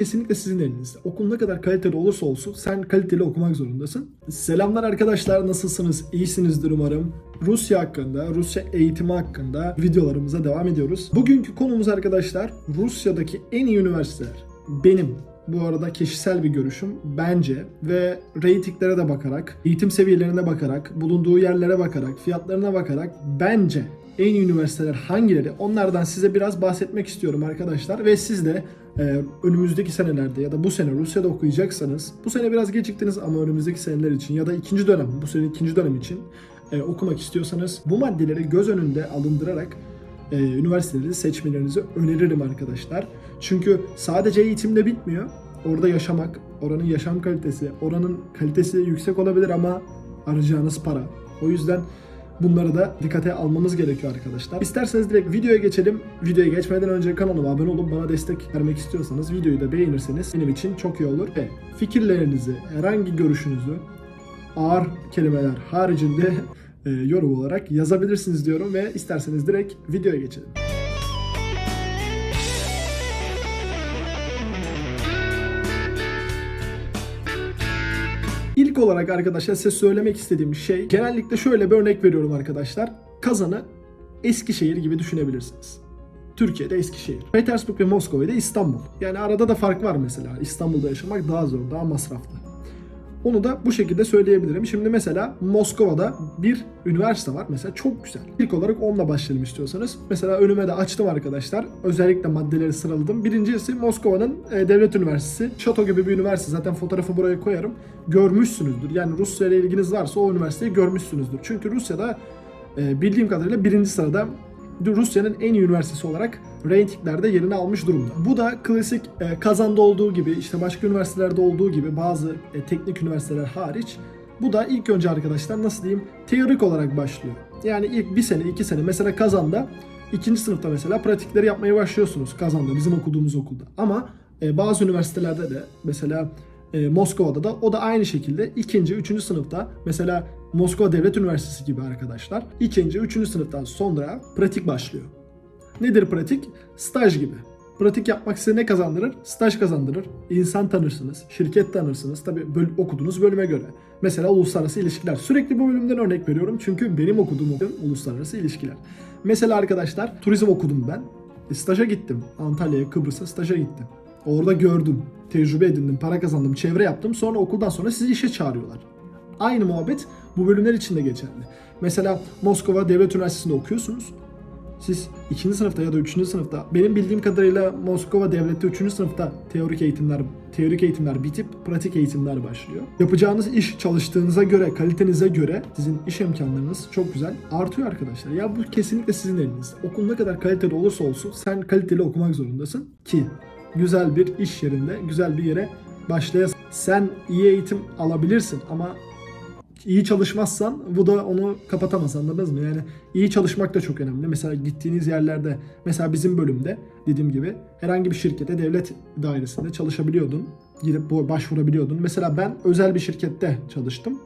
kesinlikle sizin elinizde. Okul ne kadar kaliteli olursa olsun sen kaliteli okumak zorundasın. Selamlar arkadaşlar nasılsınız? İyisinizdir umarım. Rusya hakkında, Rusya eğitimi hakkında videolarımıza devam ediyoruz. Bugünkü konumuz arkadaşlar Rusya'daki en iyi üniversiteler. Benim bu arada kişisel bir görüşüm bence ve reytinglere de bakarak, eğitim seviyelerine bakarak, bulunduğu yerlere bakarak, fiyatlarına bakarak bence en iyi üniversiteler hangileri? Onlardan size biraz bahsetmek istiyorum arkadaşlar ve siz de e, önümüzdeki senelerde ya da bu sene Rusya'da okuyacaksanız bu sene biraz geciktiniz ama önümüzdeki seneler için ya da ikinci dönem bu sene ikinci dönem için e, okumak istiyorsanız bu maddeleri göz önünde alındırarak e, üniversiteleri seçmelerinizi öneririm arkadaşlar. Çünkü sadece eğitimde bitmiyor. Orada yaşamak, oranın yaşam kalitesi, oranın kalitesi yüksek olabilir ama arayacağınız para. O yüzden bunları da dikkate almamız gerekiyor arkadaşlar. İsterseniz direkt videoya geçelim. Videoya geçmeden önce kanalıma abone olup bana destek vermek istiyorsanız videoyu da beğenirseniz benim için çok iyi olur. Ve fikirlerinizi, herhangi görüşünüzü ağır kelimeler haricinde e, yorum olarak yazabilirsiniz diyorum ve isterseniz direkt videoya geçelim. Olarak arkadaşlar size söylemek istediğim şey genellikle şöyle bir örnek veriyorum arkadaşlar. Kazanı Eskişehir gibi düşünebilirsiniz. Türkiye'de Eskişehir. Petersburg ve Moskova'da İstanbul. Yani arada da fark var mesela. İstanbul'da yaşamak daha zor, daha masraflı. Onu da bu şekilde söyleyebilirim. Şimdi mesela Moskova'da bir üniversite var. Mesela çok güzel. İlk olarak onunla başlayalım istiyorsanız. Mesela önüme de açtım arkadaşlar. Özellikle maddeleri sıraladım. Birincisi Moskova'nın e, devlet üniversitesi. Şato gibi bir üniversite. Zaten fotoğrafı buraya koyarım. Görmüşsünüzdür. Yani Rusya ile ilginiz varsa o üniversiteyi görmüşsünüzdür. Çünkü Rusya'da e, bildiğim kadarıyla birinci sırada Rusya'nın en iyi üniversitesi olarak reytinglerde yerini almış durumda. Bu da klasik e, Kazan'da olduğu gibi işte başka üniversitelerde olduğu gibi bazı e, teknik üniversiteler hariç bu da ilk önce arkadaşlar nasıl diyeyim teorik olarak başlıyor. Yani ilk bir sene iki sene mesela Kazan'da ikinci sınıfta mesela pratikleri yapmaya başlıyorsunuz Kazan'da bizim okuduğumuz okulda. Ama e, bazı üniversitelerde de mesela e, Moskova'da da o da aynı şekilde ikinci, üçüncü sınıfta mesela Moskova Devlet Üniversitesi gibi arkadaşlar ikinci, üçüncü sınıftan sonra pratik başlıyor. Nedir pratik? Staj gibi. Pratik yapmak size ne kazandırır? Staj kazandırır. İnsan tanırsınız, şirket tanırsınız. Tabi böl- okuduğunuz bölüme göre. Mesela uluslararası ilişkiler. Sürekli bu bölümden örnek veriyorum çünkü benim okuduğum bölüm uluslararası ilişkiler. Mesela arkadaşlar turizm okudum ben. E, staja gittim. Antalya'ya, Kıbrıs'a staja gittim. Orada gördüm, tecrübe edindim, para kazandım, çevre yaptım. Sonra okuldan sonra sizi işe çağırıyorlar. Aynı muhabbet bu bölümler için de geçerli. Mesela Moskova Devlet Üniversitesi'nde okuyorsunuz. Siz ikinci sınıfta ya da üçüncü sınıfta benim bildiğim kadarıyla Moskova Devlet'te üçüncü sınıfta teorik eğitimler teorik eğitimler bitip pratik eğitimler başlıyor. Yapacağınız iş çalıştığınıza göre, kalitenize göre sizin iş imkanlarınız çok güzel artıyor arkadaşlar. Ya bu kesinlikle sizin elinizde. Okul ne kadar kaliteli olursa olsun sen kaliteli okumak zorundasın ki güzel bir iş yerinde, güzel bir yere başlayasın. Sen iyi eğitim alabilirsin ama iyi çalışmazsan bu da onu kapatamaz anladınız mı? Yani iyi çalışmak da çok önemli. Mesela gittiğiniz yerlerde mesela bizim bölümde dediğim gibi herhangi bir şirkete devlet dairesinde çalışabiliyordun. Gidip bu- başvurabiliyordun. Mesela ben özel bir şirkette çalıştım.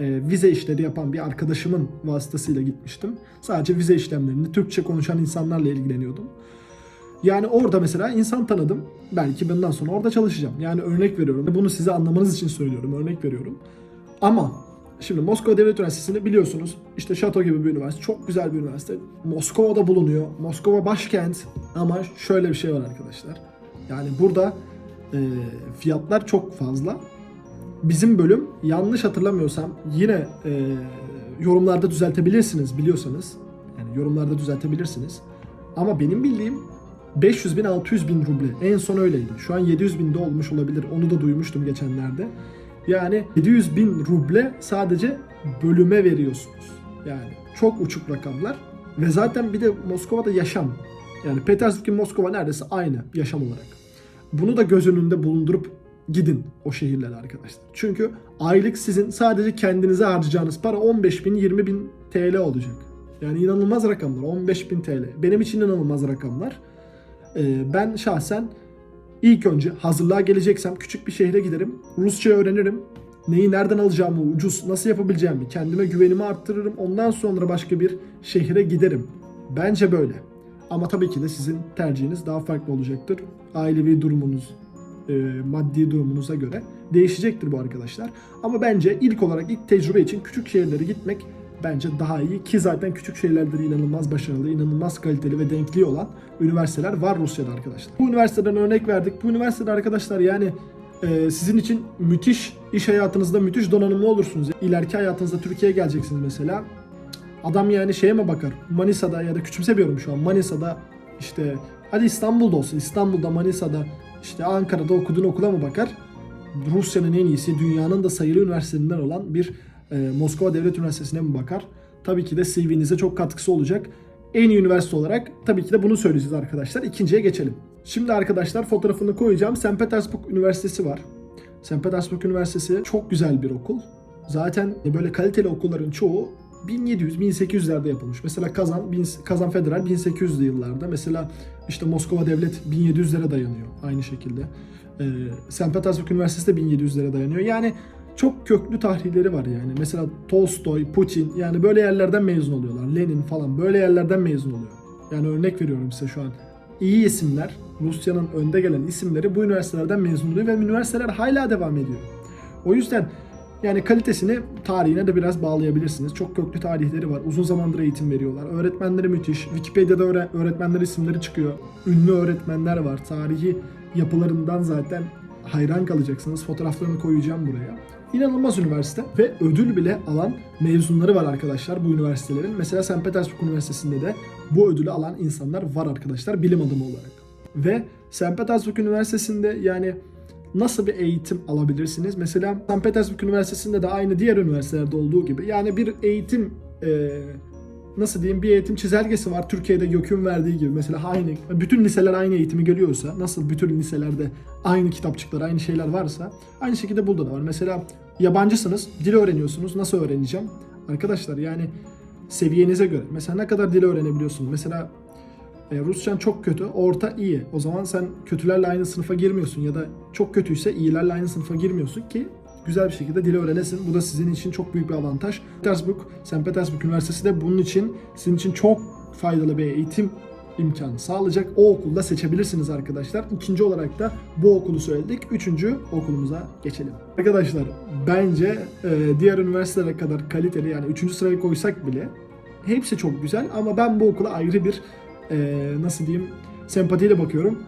Ee, vize işleri yapan bir arkadaşımın vasıtasıyla gitmiştim. Sadece vize işlemlerini Türkçe konuşan insanlarla ilgileniyordum. Yani orada mesela insan tanıdım. Belki bundan sonra orada çalışacağım. Yani örnek veriyorum. Bunu size anlamanız için söylüyorum. Örnek veriyorum. Ama şimdi Moskova Devlet Üniversitesi'ni biliyorsunuz. İşte Şato gibi bir üniversite. Çok güzel bir üniversite. Moskova'da bulunuyor. Moskova başkent. Ama şöyle bir şey var arkadaşlar. Yani burada e, fiyatlar çok fazla. Bizim bölüm yanlış hatırlamıyorsam yine e, yorumlarda düzeltebilirsiniz biliyorsanız. Yani yorumlarda düzeltebilirsiniz. Ama benim bildiğim 500 bin 600 bin ruble. En son öyleydi. Şu an 700 binde olmuş olabilir. Onu da duymuştum geçenlerde. Yani 700 bin ruble sadece bölüme veriyorsunuz. Yani çok uçuk rakamlar. Ve zaten bir de Moskova'da yaşam. Yani Petersburg Moskova neredeyse aynı yaşam olarak. Bunu da göz önünde bulundurup gidin o şehirlere arkadaşlar. Çünkü aylık sizin sadece kendinize harcayacağınız para 15 bin 20 bin TL olacak. Yani inanılmaz rakamlar 15 bin TL. Benim için inanılmaz rakamlar. Ee, ben şahsen ilk önce hazırlığa geleceksem küçük bir şehre giderim. Rusça öğrenirim. Neyi nereden alacağımı, ucuz nasıl yapabileceğimi, kendime güvenimi arttırırım. Ondan sonra başka bir şehre giderim. Bence böyle. Ama tabii ki de sizin tercihiniz daha farklı olacaktır. Ailevi durumunuz e, maddi durumunuza göre değişecektir bu arkadaşlar. Ama bence ilk olarak ilk tecrübe için küçük şehirlere gitmek bence daha iyi ki zaten küçük şehirlerde de inanılmaz başarılı, inanılmaz kaliteli ve denkli olan üniversiteler var Rusya'da arkadaşlar. Bu üniversiteden örnek verdik. Bu üniversitede arkadaşlar yani e, sizin için müthiş iş hayatınızda müthiş donanımlı olursunuz. İleriki hayatınızda Türkiye'ye geleceksiniz mesela. Adam yani şeye mi bakar? Manisa'da ya da küçümsemiyorum şu an. Manisa'da işte hadi İstanbul'da olsun. İstanbul'da, Manisa'da, işte Ankara'da okuduğun okula mı bakar? Rusya'nın en iyisi, dünyanın da sayılı üniversitelerinden olan bir e, Moskova Devlet Üniversitesi'ne mi bakar? Tabii ki de CV'nize çok katkısı olacak. En iyi üniversite olarak tabii ki de bunu söyleyeceğiz arkadaşlar. İkinciye geçelim. Şimdi arkadaşlar fotoğrafını koyacağım. St. Petersburg Üniversitesi var. St. Petersburg Üniversitesi çok güzel bir okul. Zaten böyle kaliteli okulların çoğu 1700-1800'lerde yapılmış. Mesela Kazan, Kazan Federal 1800'lü yıllarda. Mesela işte Moskova Devlet 1700'lere dayanıyor aynı şekilde. Ee, St. Petersburg Üniversitesi de 1700'lere dayanıyor. Yani çok köklü tarihleri var yani. Mesela Tolstoy, Putin yani böyle yerlerden mezun oluyorlar. Lenin falan böyle yerlerden mezun oluyor. Yani örnek veriyorum size şu an. İyi isimler, Rusya'nın önde gelen isimleri bu üniversitelerden mezun oluyor ve üniversiteler hala devam ediyor. O yüzden yani kalitesini tarihine de biraz bağlayabilirsiniz. Çok köklü tarihleri var. Uzun zamandır eğitim veriyorlar. Öğretmenleri müthiş. Wikipedia'da öğre- öğretmenler isimleri çıkıyor. Ünlü öğretmenler var. Tarihi yapılarından zaten hayran kalacaksınız. Fotoğraflarını koyacağım buraya. İnanılmaz üniversite ve ödül bile alan mezunları var arkadaşlar bu üniversitelerin. Mesela St. Petersburg Üniversitesi'nde de bu ödülü alan insanlar var arkadaşlar bilim adamı olarak. Ve St. Petersburg Üniversitesi'nde yani nasıl bir eğitim alabilirsiniz? Mesela St. Petersburg Üniversitesi'nde de aynı diğer üniversitelerde olduğu gibi yani bir eğitim e, nasıl diyeyim bir eğitim çizelgesi var Türkiye'de YÖK'ün verdiği gibi mesela aynı bütün liseler aynı eğitimi görüyorsa nasıl bütün liselerde aynı kitapçıklar aynı şeyler varsa aynı şekilde burada da var. Mesela yabancısınız dil öğreniyorsunuz nasıl öğreneceğim? Arkadaşlar yani seviyenize göre mesela ne kadar dil öğrenebiliyorsunuz? Mesela e, Rusçan çok kötü, orta iyi. O zaman sen kötülerle aynı sınıfa girmiyorsun ya da çok kötüyse iyilerle aynı sınıfa girmiyorsun ki güzel bir şekilde dili öğrenesin. Bu da sizin için çok büyük bir avantaj. Petersburg, St. Petersburg Üniversitesi de bunun için sizin için çok faydalı bir eğitim imkanı sağlayacak. O okulda seçebilirsiniz arkadaşlar. İkinci olarak da bu okulu söyledik. Üçüncü okulumuza geçelim. Arkadaşlar bence e, diğer üniversitelere kadar kaliteli yani üçüncü sıraya koysak bile hepsi çok güzel ama ben bu okula ayrı bir e, nasıl diyeyim sempatiyle bakıyorum.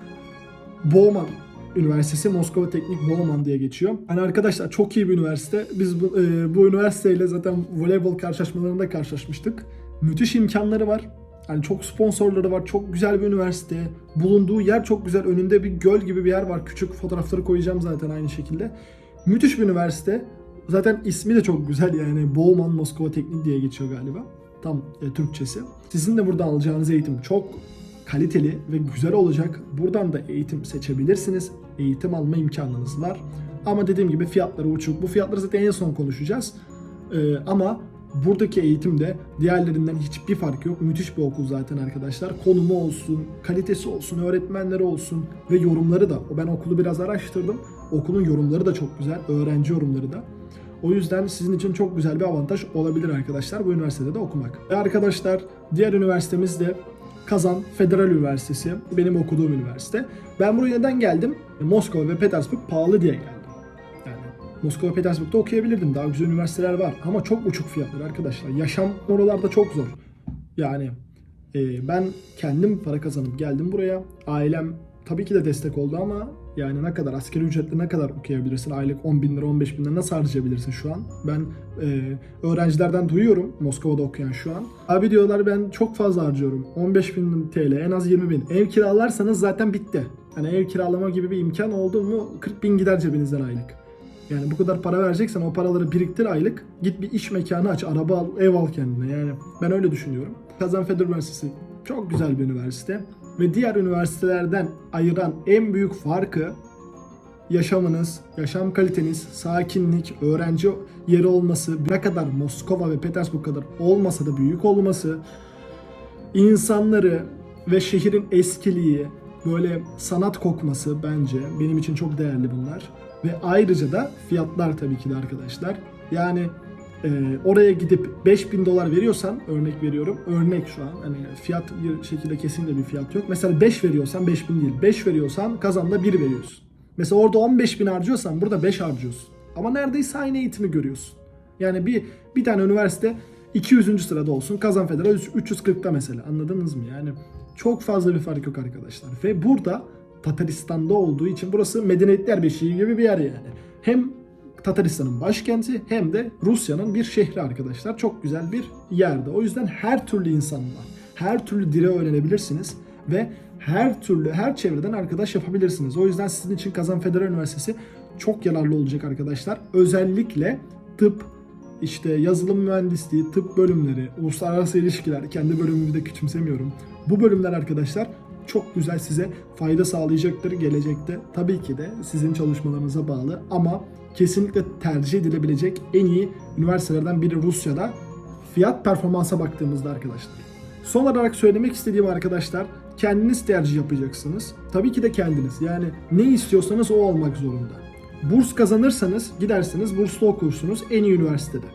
Bowman Üniversitesi Moskova Teknik Bowman diye geçiyor. Hani arkadaşlar çok iyi bir üniversite. Biz bu, e, bu üniversiteyle zaten voleybol karşılaşmalarında karşılaşmıştık. Müthiş imkanları var. Hani çok sponsorları var. Çok güzel bir üniversite. Bulunduğu yer çok güzel. Önünde bir göl gibi bir yer var. Küçük fotoğrafları koyacağım zaten aynı şekilde. Müthiş bir üniversite. Zaten ismi de çok güzel yani Bowman Moskova Teknik diye geçiyor galiba. Tam e, Türkçesi. Sizin de buradan alacağınız eğitim çok kaliteli ve güzel olacak. Buradan da eğitim seçebilirsiniz. Eğitim alma imkanınız var. Ama dediğim gibi fiyatları uçuk. Bu fiyatları zaten en son konuşacağız. Ee, ama buradaki eğitimde diğerlerinden hiçbir fark yok. Müthiş bir okul zaten arkadaşlar. Konumu olsun, kalitesi olsun, öğretmenleri olsun ve yorumları da. Ben okulu biraz araştırdım. Okulun yorumları da çok güzel. Öğrenci yorumları da. O yüzden sizin için çok güzel bir avantaj olabilir arkadaşlar bu üniversitede de okumak. Ve arkadaşlar diğer üniversitemiz de Kazan Federal Üniversitesi. Benim okuduğum üniversite. Ben buraya neden geldim? Moskova ve Petersburg pahalı diye geldim. Yani Moskova Petersburg'da okuyabilirdim. Daha güzel üniversiteler var. Ama çok uçuk fiyatlar arkadaşlar. Yaşam oralarda çok zor. Yani e, ben kendim para kazanıp geldim buraya. Ailem tabii ki de destek oldu ama yani ne kadar asgari ücretle ne kadar okuyabilirsin? Aylık 10 bin lira 15 bin lira nasıl harcayabilirsin şu an? Ben e, öğrencilerden duyuyorum Moskova'da okuyan şu an. Abi diyorlar ben çok fazla harcıyorum. 15 bin TL en az 20 bin. Ev kiralarsanız zaten bitti. Hani ev kiralama gibi bir imkan oldu mu 40 bin gider cebinizden aylık. Yani bu kadar para vereceksen o paraları biriktir aylık. Git bir iş mekanı aç, araba al, ev al kendine. Yani ben öyle düşünüyorum. Kazan Federal Üniversitesi çok güzel bir üniversite. Ve diğer üniversitelerden ayıran en büyük farkı yaşamınız, yaşam kaliteniz, sakinlik, öğrenci yeri olması, ne kadar Moskova ve Petersburg kadar olmasa da büyük olması, insanları ve şehrin eskiliği, böyle sanat kokması bence benim için çok değerli bunlar. Ve ayrıca da fiyatlar tabii ki de arkadaşlar. Yani e, oraya gidip 5000 dolar veriyorsan örnek veriyorum. Örnek şu an hani fiyat bir şekilde kesinlikle bir fiyat yok. Mesela 5 veriyorsan 5000 değil. 5 veriyorsan kazanda 1 veriyorsun. Mesela orada 15 bin harcıyorsan burada 5 harcıyorsun. Ama neredeyse aynı eğitimi görüyorsun. Yani bir bir tane üniversite 200. sırada olsun. Kazan Federal 340'ta mesela. Anladınız mı? Yani çok fazla bir fark yok arkadaşlar. Ve burada Tataristan'da olduğu için burası medeniyetler beşiği gibi bir yer yani. Hem Tataristan'ın başkenti hem de Rusya'nın bir şehri arkadaşlar. Çok güzel bir yerde. O yüzden her türlü insanla, her türlü dile öğrenebilirsiniz ve her türlü, her çevreden arkadaş yapabilirsiniz. O yüzden sizin için Kazan Federal Üniversitesi çok yararlı olacak arkadaşlar. Özellikle tıp, işte yazılım mühendisliği, tıp bölümleri, uluslararası ilişkiler, kendi bölümümü de küçümsemiyorum. Bu bölümler arkadaşlar çok güzel size fayda sağlayacaktır gelecekte. Tabii ki de sizin çalışmalarınıza bağlı ama kesinlikle tercih edilebilecek en iyi üniversitelerden biri Rusya'da. Fiyat performansa baktığımızda arkadaşlar. Son olarak söylemek istediğim arkadaşlar kendiniz tercih yapacaksınız. Tabii ki de kendiniz. Yani ne istiyorsanız o olmak zorunda. Burs kazanırsanız gidersiniz burslu okursunuz en iyi üniversitede.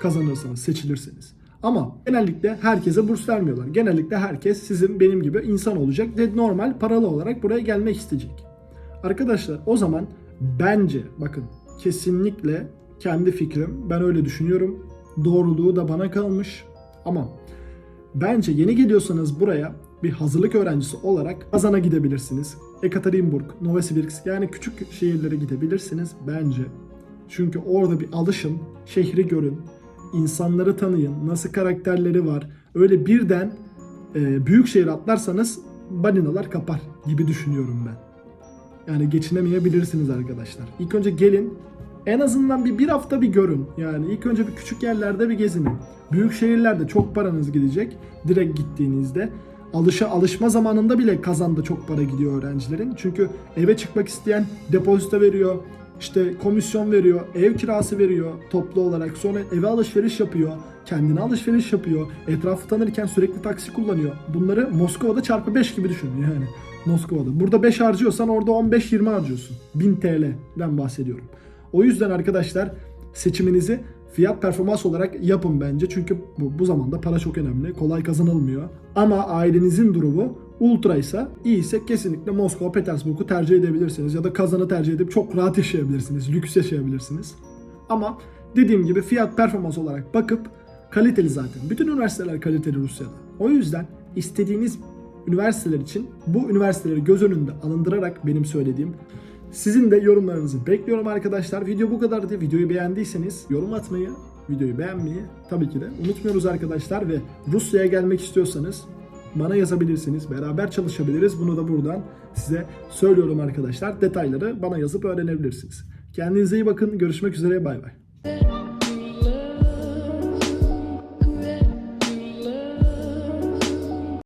Kazanırsanız, seçilirseniz. Ama genellikle herkese burs vermiyorlar. Genellikle herkes sizin benim gibi insan olacak ve normal paralı olarak buraya gelmek isteyecek. Arkadaşlar o zaman bence bakın kesinlikle kendi fikrim ben öyle düşünüyorum. Doğruluğu da bana kalmış. Ama bence yeni geliyorsanız buraya bir hazırlık öğrencisi olarak Kazan'a gidebilirsiniz. Ekaterinburg, Novosibirsk yani küçük şehirlere gidebilirsiniz bence. Çünkü orada bir alışın, şehri görün, insanları tanıyın, nasıl karakterleri var. Öyle birden e, büyük şehir atlarsanız balinalar kapar gibi düşünüyorum ben. Yani geçinemeyebilirsiniz arkadaşlar. İlk önce gelin en azından bir bir hafta bir görün. Yani ilk önce bir küçük yerlerde bir gezinin. Büyük şehirlerde çok paranız gidecek direkt gittiğinizde. Alışa alışma zamanında bile kazanda çok para gidiyor öğrencilerin. Çünkü eve çıkmak isteyen depozito veriyor, işte komisyon veriyor, ev kirası veriyor toplu olarak. Sonra eve alışveriş yapıyor, kendine alışveriş yapıyor. Etrafı tanırken sürekli taksi kullanıyor. Bunları Moskova'da çarpı 5 gibi düşün yani. Moskova'da. Burada 5 harcıyorsan orada 15-20 harcıyorsun. 1000 TL'den bahsediyorum. O yüzden arkadaşlar seçiminizi fiyat performans olarak yapın bence. Çünkü bu, bu zamanda para çok önemli. Kolay kazanılmıyor. Ama ailenizin durumu ultra ise iyi ise kesinlikle Moskova, Petersburg'u tercih edebilirsiniz. Ya da Kazan'ı tercih edip çok rahat yaşayabilirsiniz. Lüks yaşayabilirsiniz. Ama dediğim gibi fiyat performans olarak bakıp kaliteli zaten. Bütün üniversiteler kaliteli Rusya'da. O yüzden istediğiniz üniversiteler için bu üniversiteleri göz önünde alındırarak benim söylediğim sizin de yorumlarınızı bekliyorum arkadaşlar. Video bu kadardı. Videoyu beğendiyseniz yorum atmayı, videoyu beğenmeyi tabii ki de unutmuyoruz arkadaşlar ve Rusya'ya gelmek istiyorsanız bana yazabilirsiniz. Beraber çalışabiliriz. Bunu da buradan size söylüyorum arkadaşlar. Detayları bana yazıp öğrenebilirsiniz. Kendinize iyi bakın. Görüşmek üzere. Bay bay.